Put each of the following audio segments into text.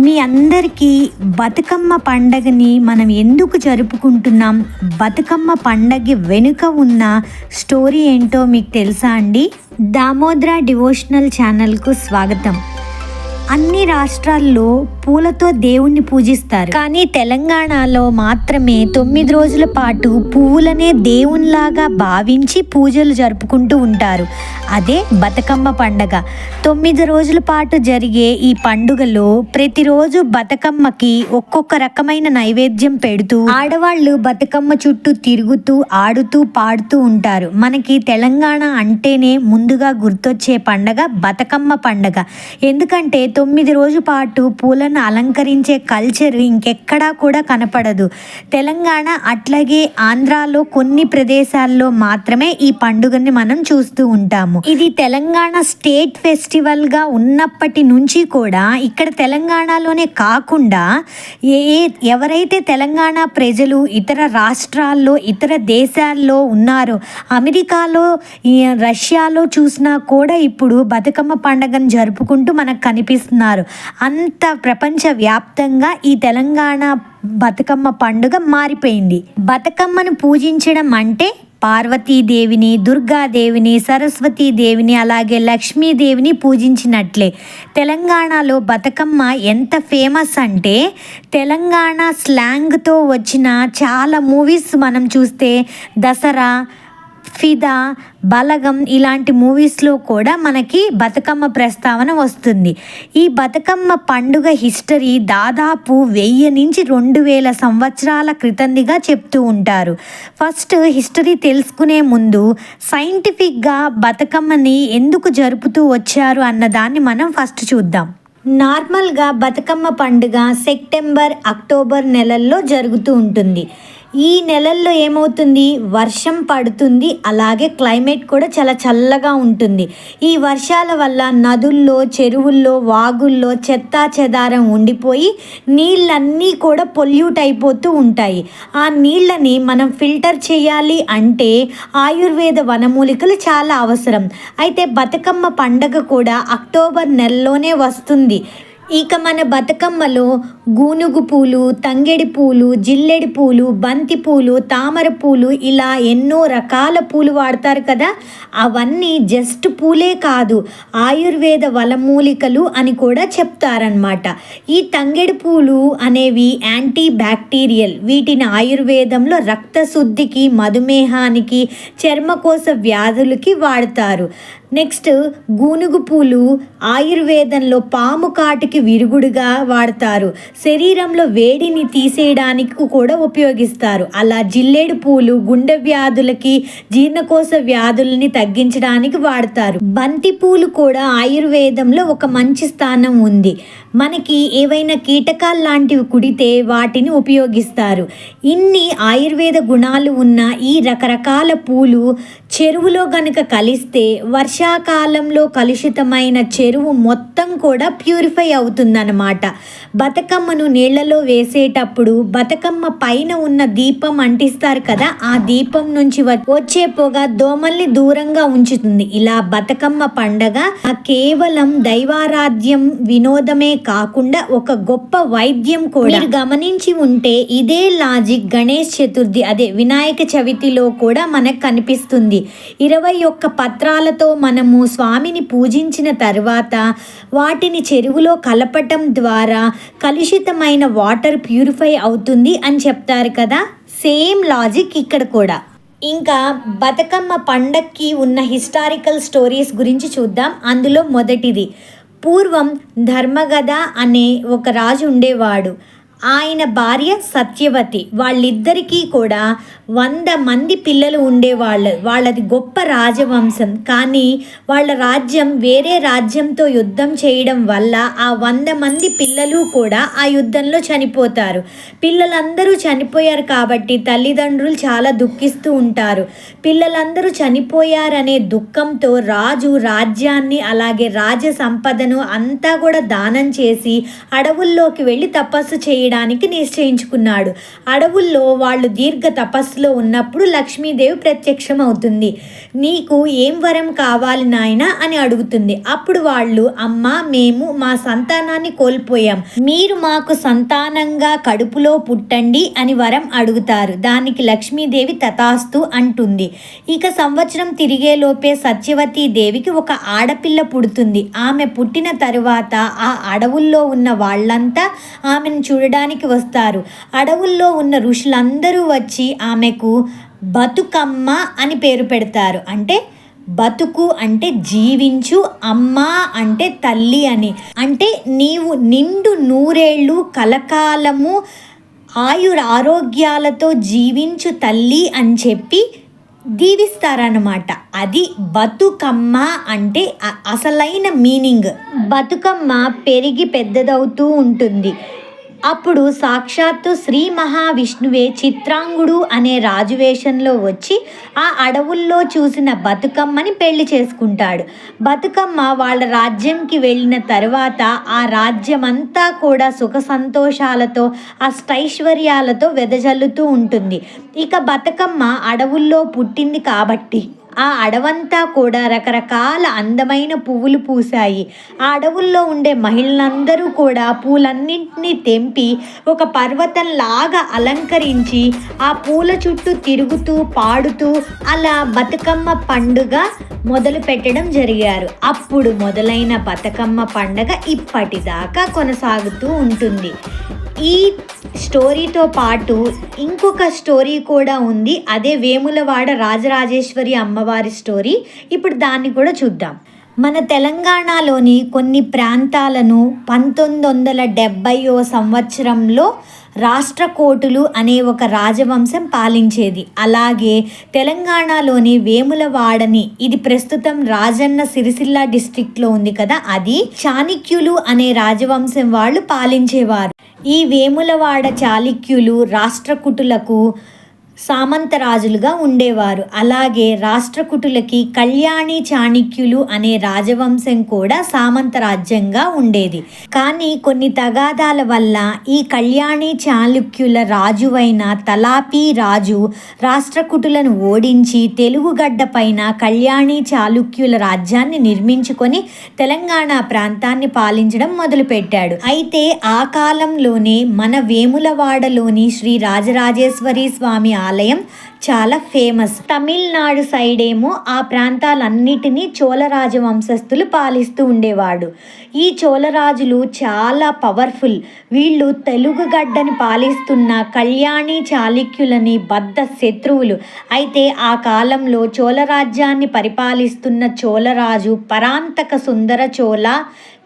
మీ అందరికీ బతుకమ్మ పండగని మనం ఎందుకు జరుపుకుంటున్నాం? బతుకమ్మ పండగ వెనుక ఉన్న స్టోరీ ఏంటో మీకు తెలుసా అండి? దామోద్ర డివోషనల్ ఛానల్కు స్వాగతం. అన్ని రాష్ట్రాల్లో పూలతో దేవుణ్ణి పూజిస్తారు. కానీ తెలంగాణలో మాత్రమే తొమ్మిది రోజుల పాటు పువ్వులనే దేవునిలాగా భావించి పూజలు జరుపుకుంటూ ఉంటారు. అదే బతుకమ్మ పండగ. తొమ్మిది రోజుల పాటు జరిగే ఈ పండుగలో ప్రతిరోజు బతుకమ్మకి ఒక్కొక్క రకమైన నైవేద్యం పెడుతూ ఆడవాళ్ళు బతుకమ్మ చుట్టూ తిరుగుతూ ఆడుతూ పాడుతూ ఉంటారు. మనకి తెలంగాణ అంటేనే ముందుగా గుర్తొచ్చే పండగ బతుకమ్మ పండగ. ఎందుకంటే తొమ్మిది రోజు పాటు పూలను అలంకరించే కల్చర్ ఇంకెక్కడా కూడా కనపడదు. తెలంగాణ అట్లాగే ఆంధ్రాలో కొన్ని ప్రదేశాల్లో మాత్రమే ఈ పండుగని మనం చూస్తూ ఉంటాము. ఇది తెలంగాణ స్టేట్ ఫెస్టివల్గా ఉన్నప్పటి నుంచి కూడా ఇక్కడ తెలంగాణలోనే కాకుండా ఏ ఎవరైతే తెలంగాణ ప్రజలు ఇతర రాష్ట్రాల్లో ఇతర దేశాల్లో ఉన్నారో అమెరికాలో రష్యాలో చూసినా కూడా ఇప్పుడు బతుకమ్మ పండుగను జరుపుకుంటూ మనకు కనిపిస్తున్నారు. అంత ప్రపంచ వ్యాప్తంగా ఈ తెలంగాణ బతుకమ్మ పండుగ మారిపోయింది. బతుకమ్మను పూజించడం అంటే పార్వతీదేవిని దుర్గాదేవిని సరస్వతీదేవిని అలాగే లక్ష్మీదేవిని పూజించినట్లే. తెలంగాణలో బతుకమ్మ ఎంత ఫేమస్ అంటే తెలంగాణ స్లాంగ్తో వచ్చిన చాలా మూవీస్ మనం చూస్తే దసరా ఫిదా బలగం ఇలాంటి మూవీస్లో కూడా మనకి బతుకమ్మ ప్రస్తావన వస్తుంది. ఈ బతుకమ్మ పండుగ హిస్టరీ దాదాపు వెయ్యి నుంచి రెండు వేల సంవత్సరాల క్రితందిగా చెప్తూ ఉంటారు. ఫస్ట్ హిస్టరీ తెలుసుకునే ముందు సైంటిఫిక్గా బతుకమ్మని ఎందుకు జరుపుతూ వచ్చారు అన్నదాన్ని మనం ఫస్ట్ చూద్దాం. నార్మల్గా బతుకమ్మ పండుగ సెప్టెంబర్ అక్టోబర్ నెలల్లో జరుగుతూ ఉంటుంది. ఈ నెలల్లో ఏమవుతుంది? వర్షం పడుతుంది. అలాగే క్లైమేట్ కూడా చాలా చల్లగా ఉంటుంది. ఈ వర్షాల వల్ల నదుల్లో చెరువుల్లో వాగుల్లో చెత్తా చెదారం ఉండిపోయి నీళ్ళన్నీ కూడా పొల్యూట్ అయిపోతూ ఉంటాయి. ఆ నీళ్ళని మనం ఫిల్టర్ చేయాలి అంటే ఆయుర్వేద వనమూలికలు చాలా అవసరం. అయితే బతుకమ్మ పండగ కూడా అక్టోబర్ నెలలోనే వస్తుంది. ఇక మన బతుకమ్మలో గూనుగు పూలు తంగెడి పూలు జిల్లెడి పూలు బంతి పూలు తామర పూలు ఇలా ఎన్నో రకాల పూలు వాడతారు కదా. అవన్నీ జస్ట్ పూలే కాదు ఆయుర్వేద వలమూలికలు అని కూడా చెప్తారనమాట ఈ తంగెడి పూలు అనేవి యాంటీ బ్యాక్టీరియల్ వీటిని ఆయుర్వేదంలో రక్తశుద్ధికి మధుమేహానికి చర్మకోశ వ్యాధులకి వాడతారు. నెక్స్ట్ గూనుగు పూలు ఆయుర్వేదంలో పాము కాటుకి విరుగుడుగా వాడతారు. శరీరంలో వేడిని తీసేయడానికి కూడా ఉపయోగిస్తారు. అలా జిల్లేడు పూలు గుండె వ్యాధులకి జీర్ణకోశ వ్యాధులని తగ్గించడానికి వాడతారు. బంతి పూలు కూడా ఆయుర్వేదంలో ఒక మంచి స్థానం ఉంది. మనకి ఏవైనా కీటకాలు లాంటివి కుడితే వాటిని ఉపయోగిస్తారు. ఇన్ని ఆయుర్వేద గుణాలు ఉన్న ఈ రకరకాల పూలు చెరువులో గనుక కలిస్తే వర్షాకాలంలో కలుషితమైన చెరువు మొత్తం కూడా ప్యూరిఫై అవుతుందన్నమాట. బతుకమ్మను నీళ్ళలో వేసేటప్పుడు బతుకమ్మ పైన ఉన్న దీపం అంటిస్తారు కదా ఆ దీపం నుంచి వ- వచ్చే పొగ దోమల్ని దూరంగా ఉంచుతుంది. ఇలా బతుకమ్మ పండగ కేవలం దైవారాధ్యం వినోదమే కాకుండా ఒక గొప్ప వైద్యం కూడా. గమనించి ఉంటే ఇదే లాజిక్ గణేష్ చతుర్థి అదే వినాయక చవితిలో కూడా మనకు కనిపిస్తుంది. ఇరవై ఒక్క పత్రాలతో మనము స్వామిని పూజించిన తర్వాత వాటిని చెరువులో కలపటం ద్వారా కలుషితమైన వాటర్ ప్యూరిఫై అవుతుంది అని చెప్తారు కదా? సేమ్ లాజిక్ ఇక్కడ కూడా. ఇంకా బతుకమ్మ పండక్కి ఉన్న హిస్టారికల్ స్టోరీస్ గురించి చూద్దాం. అందులో మొదటిది పూర్వం ధర్మగద అనే ఒక రాజు ఉండేవాడు. ఆయన భార్య సత్యవతి. వాళ్ళిద్దరికీ కూడా వంద మంది పిల్లలు ఉండేవాళ్ళు. వాళ్ళది గొప్ప రాజవంశం. కానీ వాళ్ళ రాజ్యం వేరే రాజ్యంతో యుద్ధం చేయడం వల్ల ఆ వంద మంది పిల్లలు కూడా ఆ యుద్ధంలో చనిపోతారు. పిల్లలందరూ చనిపోయారు కాబట్టి తల్లిదండ్రులు చాలా దుఃఖిస్తూ ఉంటారు. పిల్లలందరూ చనిపోయారనే దుఃఖంతో రాజు రాజ్యాన్ని అలాగే రాజ సంపదను అంతా కూడా దానం చేసి అడవుల్లోకి వెళ్ళి తపస్సు చేయడం చేయడానికి నిశ్చయించుకున్నాడు. అడవుల్లో వాళ్ళు దీర్ఘ తపస్సులో ఉన్నప్పుడు లక్ష్మీదేవి ప్రత్యక్షం అవుతుంది నీకు ఏం వరం కావాలి నాయన అని అడుగుతుంది. అప్పుడు వాళ్ళు అమ్మ మేము మా సంతానాన్ని కోల్పోయాం. మీరు మాకు సంతానంగా కడుపులో పుట్టండి అని వరం అడుగుతారు. దానికి లక్ష్మీదేవి తథాస్తు అంటుంది. ఇక సంవత్సరం తిరిగేలోపే సత్యవతీ దేవికి ఒక ఆడపిల్ల పుడుతుంది. ఆమె పుట్టిన తరువాత ఆ అడవుల్లో ఉన్న వాళ్ళంతా ఆమెను చూడడానికి వస్తారు. అడవుల్లో ఉన్న ఋషులందరూ వచ్చి ఆమెకు బతుకమ్మ అని పేరు పెడతారు. అంటే బతుకు అంటే జీవించు అమ్మ అంటే తల్లి అని. అంటే నీవు నిండు నూరేళ్ళు కలకాలము ఆయుర ఆరోగ్యాలతో జీవించు తల్లి అని చెప్పి దీవిస్తారనమాట అది బతుకమ్మ అంటే అసలైన మీనింగ్. బతుకమ్మ పెరిగి పెద్దదవుతూ ఉంటుంది. అప్పుడు సాక్షాత్తు శ్రీ మహావిష్ణువే చిత్రాంగుడు అనే రాజు వేషంలో వచ్చి ఆ అడవుల్లో చూసిన బతుకమ్మని పెళ్ళి చేసుకుంటాడు. బతుకమ్మ వాళ్ళ రాజ్యంకి వెళ్ళిన తర్వాత ఆ రాజ్యమంతా కూడా సుఖ సంతోషాలతో అష్టైశ్వర్యాలతో వెదజల్లుతూ ఉంటుంది. ఇక బతుకమ్మ అడవుల్లో పుట్టింది కాబట్టి. ఆ అడవంతా కూడా రకరకాల అందమైన పువ్వులు పూసాయి ఆ అడవుల్లో ఉండే మహిళలందరూ కూడా పూలన్నింటినీ తెంపి ఒక పర్వతంలాగా అలంకరించి ఆ పూల చుట్టూ తిరుగుతూ పాడుతూ అలా బతుకమ్మ పండుగ మొదలు పెట్టడం జరిగారు. అప్పుడు మొదలైన బతుకమ్మ పండగ ఇప్పటిదాకా కొనసాగుతూ ఉంటుంది. ఈ స్టోరీతో పాటు ఇంకొక స్టోరీ కూడా ఉంది. అదే వేములవాడ రాజరాజేశ్వరి అమ్మవారి స్టోరీ. ఇప్పుడు దాన్ని కూడా చూద్దాం. మన తెలంగాణలోని కొన్ని ప్రాంతాలను పంతొమ్మిది వందల డెబ్భైవ సంవత్సరంలో రాష్ట్రకోటులు అనే ఒక రాజవంశం పాలించేది. అలాగే తెలంగాణలోని వేములవాడని ఇది ప్రస్తుతం రాజన్న సిరిసిల్ల డిస్ట్రిక్ట్లో ఉంది కదా అది చాణిక్యులు అనే రాజవంశం వాళ్ళు పాలించేవారు. ఈ వేములవాడ చాళుక్యులు రాష్ట్రకూటులకు సామంతరాజులుగా ఉండేవారు. అలాగే రాష్ట్రకుటులకి కళ్యాణి చాణిక్యులు అనే రాజవంశం కూడా సామంత రాజ్యంగా ఉండేది. కానీ కొన్ని తగాదాల వల్ల ఈ కళ్యాణి చాళుక్యుల రాజువైన తలాపి రాజు రాష్ట్రకుటులను ఓడించి తెలుగుగడ్డ పైన కళ్యాణి చాళుక్యుల రాజ్యాన్ని నిర్మించుకొని తెలంగాణ ప్రాంతాన్ని పాలించడం మొదలుపెట్టాడు. అయితే ఆ కాలంలోనే మన వేములవాడలోని శ్రీ రాజరాజేశ్వరి స్వామి ఆలయం చాలా ఫేమస్. తమిళనాడు సైడ్ ఏమో ఆ ప్రాంతాలన్నిటినీ చోళరాజ వంశస్థులు పాలిస్తూ ఉండేవాడు. ఈ చోళరాజులు చాలా పవర్ఫుల్. వీళ్ళు తెలుగు గడ్డని పాలిస్తున్న కళ్యాణి చాళుక్యులని బద్ద శత్రువులు. అయితే ఆ కాలంలో చోళరాజ్యాన్ని పరిపాలిస్తున్న చోళరాజు పరాంతక సుందర చోళ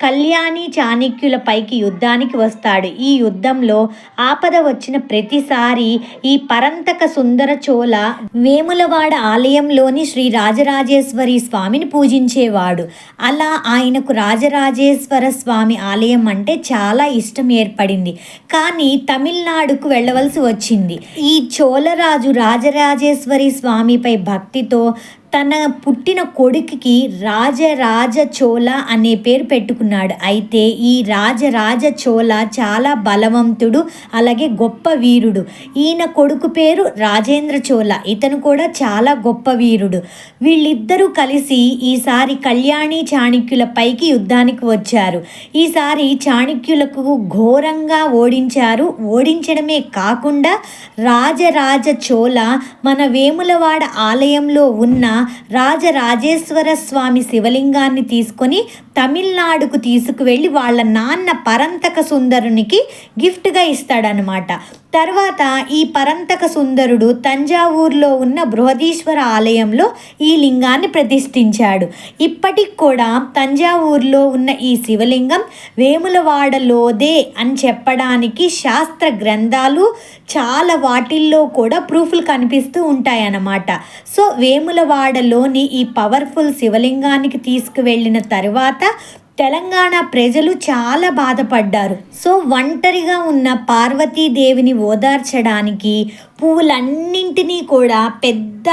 కళ్యాణి చాణక్యుల పైకి యుద్ధానికి వస్తాడు. ఈ యుద్ధంలో ఆపద వచ్చిన ప్రతిసారి ఈ పరంతక సుందర చోళ వేములవాడ ఆలయంలోని శ్రీ రాజరాజేశ్వరి స్వామిని పూజించేవాడు. అలా ఆయనకు రాజరాజేశ్వర స్వామి ఆలయం అంటే చాలా ఇష్టం ఏర్పడింది. కానీ తమిళనాడుకు వెళ్ళవలసి వచ్చింది. ఈ చోళరాజు రాజరాజేశ్వరి స్వామిపై భక్తితో తన పుట్టిన కొడుకుకి రాజరాజ చోళ అనే పేరు పెట్టుకున్నాడు. అయితే ఈ రాజరాజ చోళ చాలా బలవంతుడు అలాగే గొప్ప వీరుడు. ఈయన కొడుకు పేరు రాజేంద్ర చోళ. ఇతను కూడా చాలా గొప్ప వీరుడు. వీళ్ళిద్దరూ కలిసి ఈసారి కళ్యాణి చాణక్యుల పైకి యుద్ధానికి వచ్చారు. ఈసారి చాణక్యులకు ఘోరంగా ఓడించారు. ఓడించడమే కాకుండా రాజరాజ చోళ మన వేములవాడ ఆలయంలో ఉన్న రాజరాజేశ్వర స్వామి శివలింగాన్ని తీసుకొని తమిళనాడుకు తీసుకువెళ్ళి వాళ్ళ నాన్న పరంతక సుందరునికి గిఫ్ట్గా ఇస్తాడనమాట తర్వాత ఈ పరంతక సుందరుడు తంజావూరులో ఉన్న బృహదీశ్వర ఆలయంలో ఈ లింగాన్ని ప్రతిష్ఠించాడు. ఇప్పటికి కూడా తంజావూరులో ఉన్న ఈ శివలింగం వేములవాడలోదే అని చెప్పడానికి శాస్త్ర గ్రంథాలు చాలా వాటిల్లో కూడా ప్రూఫ్లు కనిపిస్తూ ఉంటాయన్నమాట. సో వేములవాడలోని ఈ పవర్ఫుల్ శివలింగానికి తీసుకువెళ్ళిన తర్వాత తెలంగాణ ప్రజలు చాలా బాధపడ్డారు. సో ఒంటరిగా ఉన్న పార్వతీదేవిని ఓదార్చడానికి పువ్వులన్నింటినీ కూడా పెద్ద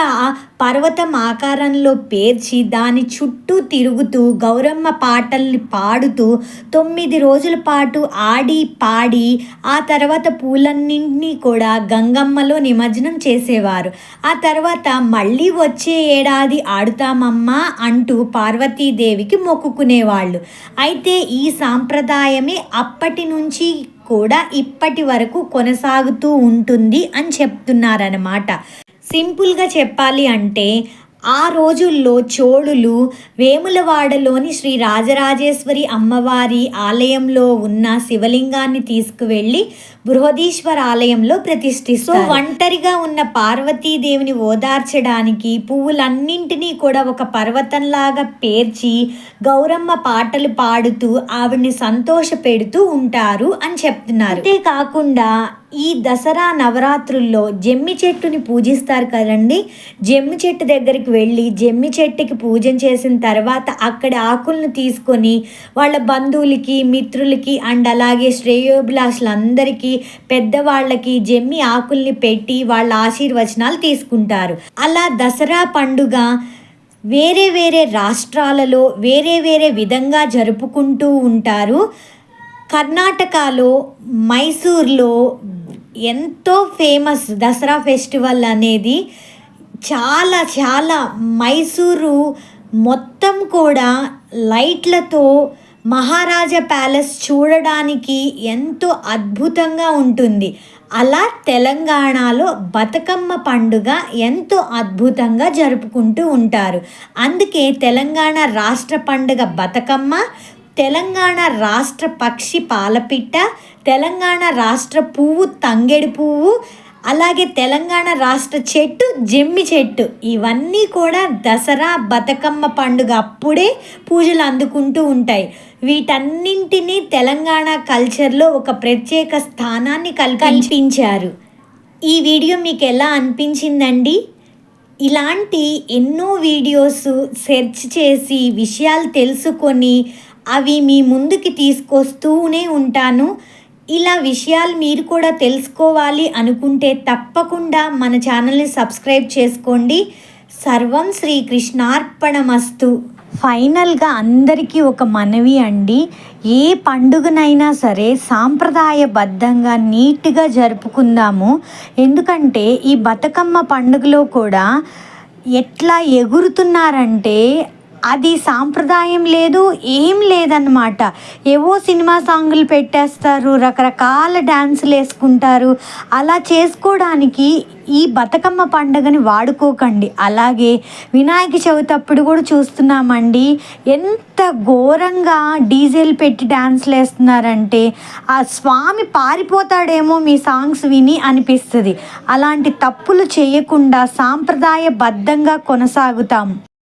పర్వతం ఆకారంలో పేర్చి దాని చుట్టూ తిరుగుతూ గౌరమ్మ పాటల్ని పాడుతూ తొమ్మిది రోజుల పాటు ఆడి పాడి ఆ తర్వాత పూలన్నింటినీ కూడా గంగమ్మలో నిమజ్జనం చేసేవారు. ఆ తర్వాత మళ్ళీ వచ్చే ఏడాది ఆడుతామమ్మా అంటూ పార్వతీదేవికి మొక్కుకునేవాళ్ళు. అయితే ఈ సాంప్రదాయమే అప్పటి నుంచి కూడా ఇప్పటి వరకు కొనసాగుతూ ఉంటుంది అని చెప్తున్నారనమాట సింపుల్గా చెప్పాలి అంటే ఆ రోజుల్లో చోళులు వేములవాడలోని శ్రీ రాజరాజేశ్వరి అమ్మవారి ఆలయంలో ఉన్న శివలింగాన్ని తీసుకువెళ్ళి బృహదీశ్వర ఆలయంలో ప్రతిష్ఠిస్తూ ఒంటరిగా ఉన్న పార్వతీదేవిని ఓదార్చడానికి పువ్వులన్నింటినీ కూడా ఒక పర్వతంలాగా పేర్చి గౌరమ్మ పాటలు పాడుతూ ఆవిడ్ని సంతోష పెడుతూ ఉంటారు అని చెప్తున్నారు. అంతేకాకుండా ఈ దసరా నవరాత్రుల్లో జమ్మి చెట్టుని పూజిస్తారు కదండి. జమ్మి చెట్టు దగ్గరికి వెళ్ళి జమ్మి చెట్టుకి పూజన చేసిన తర్వాత అక్కడ ఆకులను తీసుకొని వాళ్ళ బంధువులకి మిత్రులకి అండ్ అలాగే శ్రేయోభిలాషులందరికీ పెద్దవాళ్ళకి జమ్మి ఆకుల్ని పెట్టి వాళ్ళ ఆశీర్వచనాలు తీసుకుంటారు. అలా దసరా పండుగ వేరే వేరే రాష్ట్రాలలో వేరే వేరే విధంగా జరుపుకుంటూ ఉంటారు. కర్ణాటకలో మైసూర్లో ఎంతో ఫేమస్ దసరా ఫెస్టివల్ అనేది చాలా చాలా మైసూరు మొత్తం కూడా లైట్లతో మహారాజా ప్యాలెస్ చూడడానికి ఎంతో అద్భుతంగా ఉంటుంది. అలా తెలంగాణలో బతుకమ్మ పండుగ ఎంతో అద్భుతంగా జరుపుకుంటూ ఉంటారు. అందుకే తెలంగాణ రాష్ట్ర పండుగ బతుకమ్మ తెలంగాణ రాష్ట్ర పక్షి పాలపిట్ట తెలంగాణ రాష్ట్ర పువ్వు తంగెడి పువ్వు అలాగే తెలంగాణ రాష్ట్ర చెట్టు జమ్మి చెట్టు ఇవన్నీ కూడా దసరా బతుకమ్మ పండుగ అప్పుడే పూజలు అందుకుంటూ ఉంటాయి. వీటన్నింటినీ తెలంగాణ కల్చర్లో ఒక ప్రత్యేక స్థానాన్ని కల్పించారు. ఈ వీడియో మీకు ఎలా అనిపించిందండి? ఇలాంటి ఎన్నో వీడియోస్ సెర్చ్ చేసి విషయాలు తెలుసుకొని అవి మీ ముందుకి తీసుకొస్తూనే ఉంటాను. ఇలా విషయాలు మీరు కూడా తెలుసుకోవాలి అనుకుంటే తప్పకుండా మన ఛానల్ని సబ్స్క్రైబ్ చేసుకోండి. సర్వం శ్రీకృష్ణార్పణమస్తు ఫైనల్గా అందరికీ ఒక మనవి అండి. ఏ పండుగనైనా సరే సాంప్రదాయబద్ధంగా నీట్గా జరుపుకుందాము. ఎందుకంటే ఈ బతుకమ్మ పండుగలో కూడా ఎట్లా ఎగురుతున్నారంటే అది సాంప్రదాయం లేదు ఏం లేదన్నమాట. ఏవో సినిమా సాంగులు పెట్టేస్తారు రకరకాల డ్యాన్సులు వేసుకుంటారు. అలా చేసుకోవడానికి ఈ బతుకమ్మ పండుగని వాడుకోకండి. అలాగే వినాయక చవితి అప్పుడు కూడా చూస్తున్నామండి. ఎంత ఘోరంగా డీజేలు పెట్టి డ్యాన్స్లు వేస్తున్నారంటే ఆ స్వామి పారిపోతాడేమో మీ సాంగ్స్ విని అనిపిస్తుంది. అలాంటి తప్పులు చేయకుండా సాంప్రదాయబద్ధంగా కొనసాగుతాం.